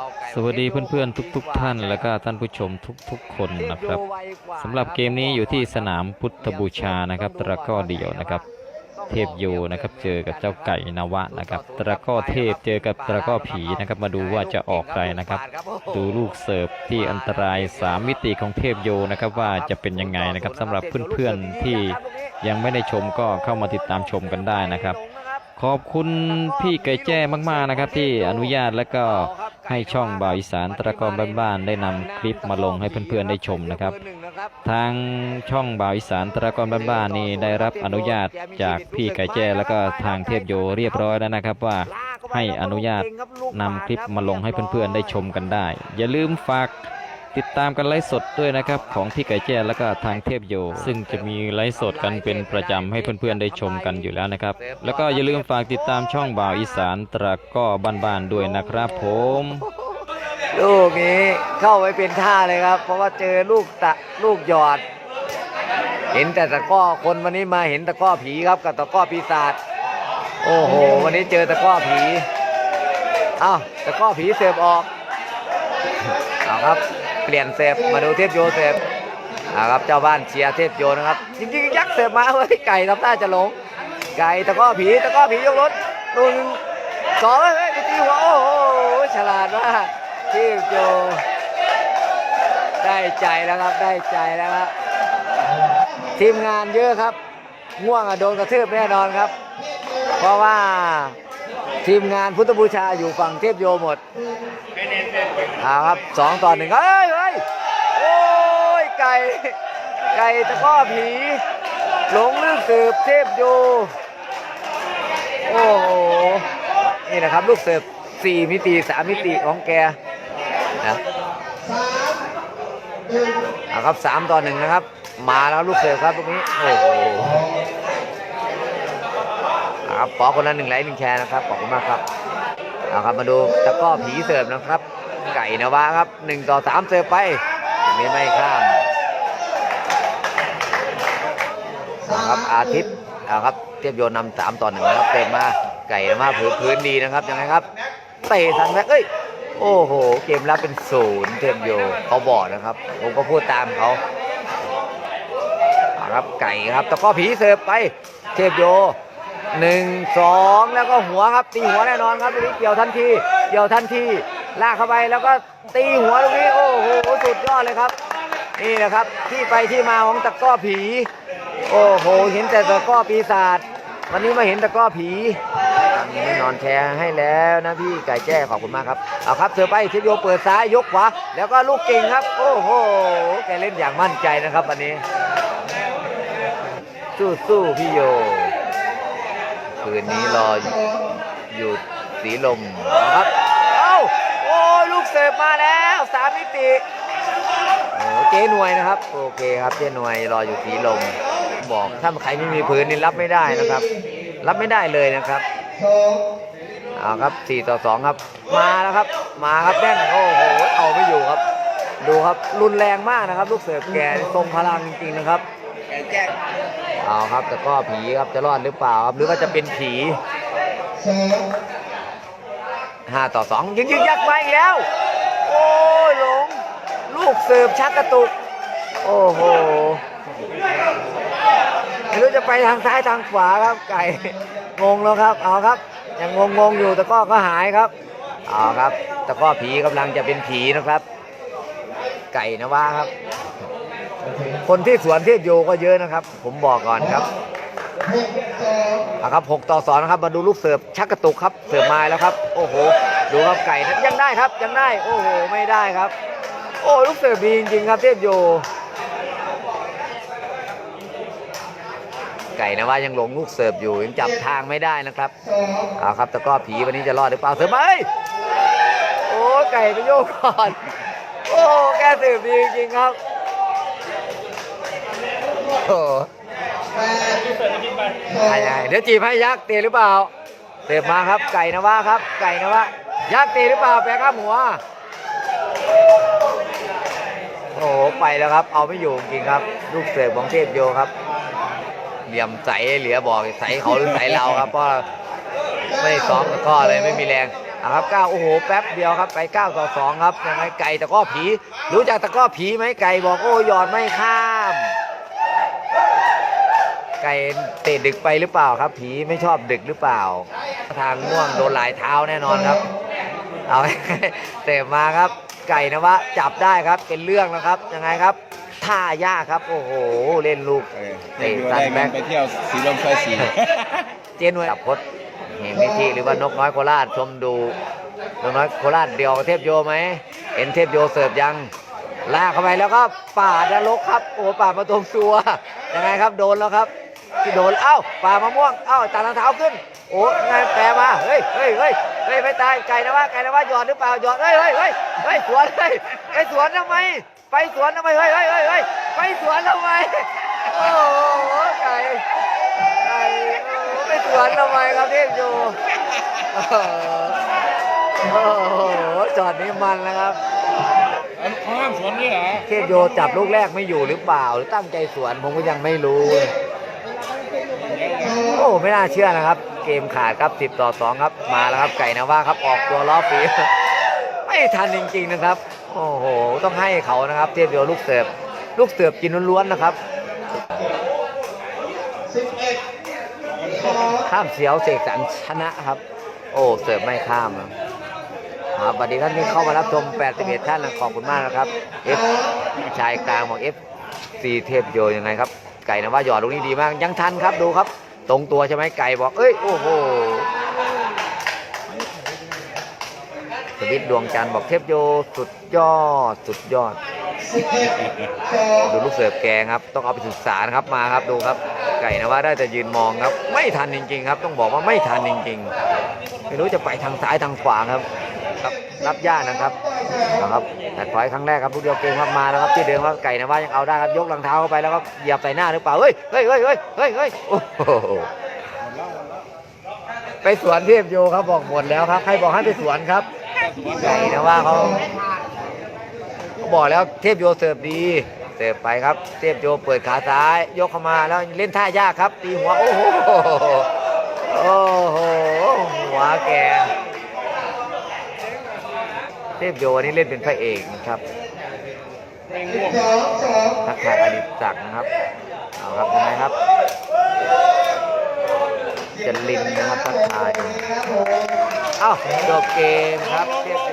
เข้าไกลสวัสดีเพื่อนๆทุก ๆ ท่าน และก็ท่านผู้ชมทุกๆ คนนะครับสำหรับเกมนี้อยู่ที่สนามพุทธบูชานะครับตะกร้อเดียวนะครับ เทพโยนะครับเจอกับเจ้าไก่นวะนะครับตะกร้อเทพเจอกับตะกร้อผีนะครับมาดูว่าจะออกใครนะครับ ดูลูกเสิร์ฟที่อันตราย 3 มิติของเทพโยนะครับว่าจะเป็นยังไงนะครับสำหรับเพื่อนๆที่ยังไม่ได้ชมก็เข้ามาติดตามชมกันได้นะครับ ขอบคุณพี่ไก่แจ้มากๆนะครับ ที่อนุญาตและก็ ให้ช่องบ่าวอีสานตะกอนบ้านๆได้นำคลิปมาลงให้เพื่อนๆได้ชมนะครับ ทางช่องบ่าวอีสานตะกอนบ้านๆนี่ได้รับอนุญาตจากพี่ไก่แจ้แล้วก็ทางเทพโยเรียบร้อยแล้วนะครับว่าให้อนุญาตนำคลิปมาลงให้เพื่อนๆได้ชมกันได้ อย่าลืมฝาก ติดตามกันไลฟ์สดด้วยนะครับของพี่ไก่แจ้แล้วก็ทางเทพโย ซึ่งจะมีไลฟ์สดกันเป็นประจำให้เพื่อนๆได้ชมกันอยู่แล้วนะครับ แล้วก็อย่าลืมฝากติดตามช่องบ่าวอีสานตะก้อบ้านๆด้วยนะครับผมลูกนี้เข้าไว้เป็นท่าเลยครับ เพราะว่าเจอลูกตะลูกหยอด เห็นแต่ตะก้อคนวันนี้มาเห็นตะก้อผีครับกับตะก้อปีศาจโอ้โห วันนี้เจอตะก้อผีเอ้าตะก้อผีเสิร์ฟออกเอาครับ ปลี่ยนเสิร์ฟมาดูเทพโยเสิร์ฟเอาครับเจ้าบ้านเชียร์เทพโยนะครับจริงๆยักษ์เสฟมาเฮ้ยไก่ทำท่าจะหลงไก่ตะก้อผีตะก้อผียกรถดูหนึ่งสองเฮ้ยตีหัวโอ้โหฉลาดมากเทพโยได้ใจแล้วครับได้ใจแล้วครับทีมงานเยอะครับง่วงอะโดนกระทืบแน่นอนครับ เพราะว่า ทีมงานพุทธบูชาอยู่ฝั่งเทพโยหมดเอาครับสองต่อหนึ่งเฮ้ยเฮ้ยโอ้ยไก่ไก่ตะก้อผีหลงลึกสืบเทพโยโอ้โหนี่นะครับลูกเสิร์ฟสี่มิติสามมิติของแกนะครับสามต่อหนึ่งนะครับ มาแล้วลูกเสิร์ฟครับตรงนี้โอ้โห ครับขอคนละหนึ่งไลค์หนึ่งแชร์นะครับขอบคุณมากครับเอาครับมาดูตะก้อผีเสิร์ฟนะครับ ไก่นวะครับหนึ่งต่อสามเสิร์ฟไปอันนี้ไม่ข้ามเอาครับอาทิตย์เอาครับเทียบโยนนำสามต่อหนึ่งนะครับเต็มมาไก่นวะผืนพื้นดีนะครับยังไงครับเตะทันไหมเอ้ยโอ้โห เกมรับเป็นศูนย์เทมโยเขาบอกนะครับ ผมก็พูดตามเขาเอาครับไก่ครับตะก้อผีเสิร์ฟไปเทพโย หนึ่งสองแล้วก็หัวครับตีหัวแน่นอนครับตรงนี้เกี่ยวทันทีเกี่ยวทันทีลากเข้าไปแล้วก็ตีหัวตรงนี้โอ้โหสุดยอดเลยครับ นี่แหละครับที่ไปที่มาของตะก้อผี โอ้โหเห็นแต่ตะก้อปีศาจวันนี้มาเห็นตะก้อผีไม่นอนแชร์ให้แล้วนะพี่ไก่แจ้ขอบคุณมากครับเอาครับเสือไปเทปโยเปิดซ้ายยกขวาแล้วก็ลูกเก่งครับ โอ้โหแกเล่นอย่างมั่นใจนะครับวันนี้ สู้สู้ๆพี่โย คืนนี้รออยู่สีลมนะครับ เอ้า โอ้ยลูกเสิร์ฟมาแล้วสามมิติโอ้เจ๊หน่วยนะครับ โอเคครับเจ๊หน่วยรออยู่สีลมบอกถ้าใครไม่มีพื้นนี่รับไม่ได้นะครับ รับไม่ได้เลยนะครับเอาครับ4ต่อ2ครับ มาแล้วครับ มาครับแน่นโอ้โหเอาไม่อยู่ครับ ดูครับรุนแรงมากนะครับ ลูกเสือแกทรงพลังจริงๆนะครับ เอาครับแต่ก็ผีครับจะรอดหรือเปล่าครับหรือว่าจะเป็นผีห้าต่อสองยิงยิงยักษ์มาอีกแล้ว โอ้ยหลง ลูกเสิร์ฟชักกระตุก โอ้โหไม่รู้จะไปทางซ้ายทางขวาครับไก่งงแล้วครับ เอาครับ ยังงงงๆอยู่ตะกร้อก็หายครับเอาครับตะกร้อผีกำลังจะเป็นผีนะครับ ไก่นะว่าครับ คนที่สวนเทพโยก็เยอะนะครับ ผมบอกก่อนครับเอาครับหกต่อสองนะครับ มาดูลูกเสิร์ฟชักกระตุกครับ เสิร์ฟมาแล้วครับ โอ้โห ดูครับไก่นะยังได้ครับ ยังได้ โอ้โห ไม่ได้ครับ โอ้ลูกเสิร์ฟดีจริงๆครับเทพโย ไก่นะว่ายังหลงลูกเสิร์ฟอยู่ ยังจับทางไม่ได้นะครับเอาครับตะกร้อผีวันนี้จะรอดหรือเปล่าเสิร์ฟมาเอ้ยโอ้ไก่ไปโยกก่อน โอ้แกเสิร์ฟดีจริงๆครับ โอ้ใช่ๆเดี๋ยวจีบให้ยักษ์เตะหรือเปล่าเสิร์ฟมาครับ ไก่นะว่าครับ ไก่นะว่ายักษ์เตะหรือเปล่าแปะข้ามหัว โอ้โหไปแล้วครับ เอาไม่อยู่จริงครับ ลูกเสิร์ฟของเทพโยครับ เหลี่ยมใสเหลือบอกใสเขาหรือใสเราครับเพราะไม่ซ้อมตะกร้อเลยไม่มีแรงอะครับก้าโอ้โหแป๊บเดียวครับไปก้าต่อสองครับยังไงไก่ตะก้อผี รู้จักตะก้อผีไหมไก่บอกโอ้ยอดไม่ข้าม ไก่เตะดึกไปหรือเปล่าครับ ผีไม่ชอบดึกหรือเปล่า ทางง่วงโดนหลายเท้าแน่นอนครับ เอาเตะมาครับ ไก่นะวะจับได้ครับเป็นเรื่องแล้วครับยังไงครับท่ายากครับ โอ้โหเล่นลูกเออเด็กอยู่ได้เงินไปเที่ยวสีลมซอยสีเจนวยจับพดเห็นมิทีหรือว่านกน้อยโคราชชมดูนกน้อยโคราชเดียวกับเทพโยไหมเห็นเทพโยเสิร์ฟยังลากเข้าไปแล้วก็ปาดนรกครับ โอ้ปาดมาตรงซัวยังไงครับโดนแล้วครับ ที่โดน เอ้าป่ามะม่วง เอ้าตารางเท้าขึ้น โอ้ไงแปรมา เฮ้ยเฮ้ยเฮ้ยเฮ้ยไม่ตาย ไก่นะว่าไก่นะว่าหยอดหรือเปล่า หยอด เฮ้ยเฮ้ยเฮ้ยเฮ้ยสวนเฮ้ยไอ้สวนทำไม ไปสวนทำไม เฮ้ยเฮ้ยเฮ้ยเฮ้ยไปสวนทำไม โอ้โห ไก่ ไก่โอ้โหไปสวนทำไมครับเทพโยโอ้โหโอ้โหจอดนี้มันแล้วครับเขาห้ามสวนนี่เหรอ เทพโยจับลูกแรกไม่อยู่หรือเปล่า หรือตั้งใจสวนผมก็ยังไม่รู้โอ้ไม่น่าเชื่อนะครับ เกมขาดครับ 10 ต่อ 2 ครับ มาแล้วครับไก่นะว่าครับออกตัวล้อปีไม่ทันจริงๆนะครับ โอ้โห ต้องให้เขานะครับ เทพโยลูกเสิร์ฟลูกเสิร์ฟกินล้วนๆนะครับข้ามเสียวเสกสรรชนะครับ โอ้เสิร์ฟไม่ข้ามครับสวัสดีท่านที่เข้ามารับชม81ท่านนะขอบคุณมากนะครับ F ชายกลางบอก F ซีเทพโยยังไงครับ ไก่นะว่าหยอดลูกนี้ดีมาก ยังทันครับดูครับ ตรงตัวใช่ไหมไก่บอก เอ้ย โอ้โหสวิตดวงจันทร์บอกเทพโยสุดยอดสุดยอด ดูลูกเสิร์ฟแกงครับ ต้องเอาไปศึกษานะครับมาครับดูครับ ไก่นะว่าได้แต่ยืนมองครับ ไม่ทันจริง ๆ ครับ ต้องบอกว่าไม่ทันจริง ๆ ไม่รู้จะไปทางซ้ายทางขวาครับ รับรับยากนะครับนะครับแต่ถอยครั้งแรกครับลูกเดียวเกมครับมาแล้วครับที่เดิมครับไก่นะว่ายังเอาได้ครับยกรองเท้าเข้าไปแล้วก็เหยียบใส่หน้าหรือเปล่าเฮ้ยเฮ้ยเฮ้ยเฮ้ยเฮ้ยเฮ้ยโอ้โหไปสวนเทพโยครับบอกหมดแล้วครับใครบอกให้ไปสวนครับไก่นะว่าเขาเขาบอกแล้วเทพโยเสิร์ฟดีเสิร์ฟไปครับ เทพโยเปิดขาซ้ายยกเข้ามาแล้วเล่นท่ายากครับตีหัวโอ้โหโอ้โหหัวแก เทพโยวันนี้เล่นเป็นพระเอกนะครับทักทายอดิศักดิ์นะครับ เอาครับยังไงครับจลินนะครับทักทายเอ้าจบเกมครับเทพ